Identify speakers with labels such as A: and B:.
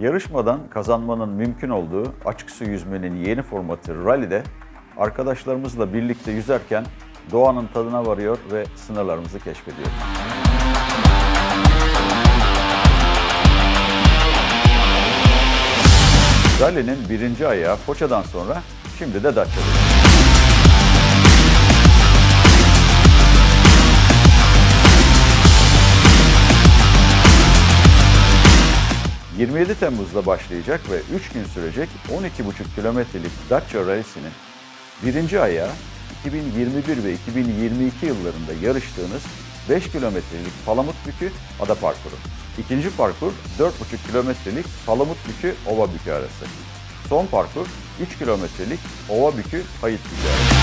A: Yarışmadan kazanmanın mümkün olduğu açık su yüzmenin yeni formatı rally'de arkadaşlarımızla birlikte yüzerken doğanın tadına varıyor ve sınırlarımızı keşfediyoruz. Rally'nin birinci ayağı Foça'dan sonra şimdi de Datça'da. 27 Temmuz'da başlayacak ve 3 gün sürecek 12,5 kilometrelik Datça Rally'sinin birinci ayağı 2021 ve 2022 yıllarında yarıştığınız 5 kilometrelik Palamutbükü ada parkuru. İkinci parkur 4,5 kilometrelik Palamutbükü Ova Bükü arası. Son parkur 3 kilometrelik Ova Bükü Hayıt Bükü arası.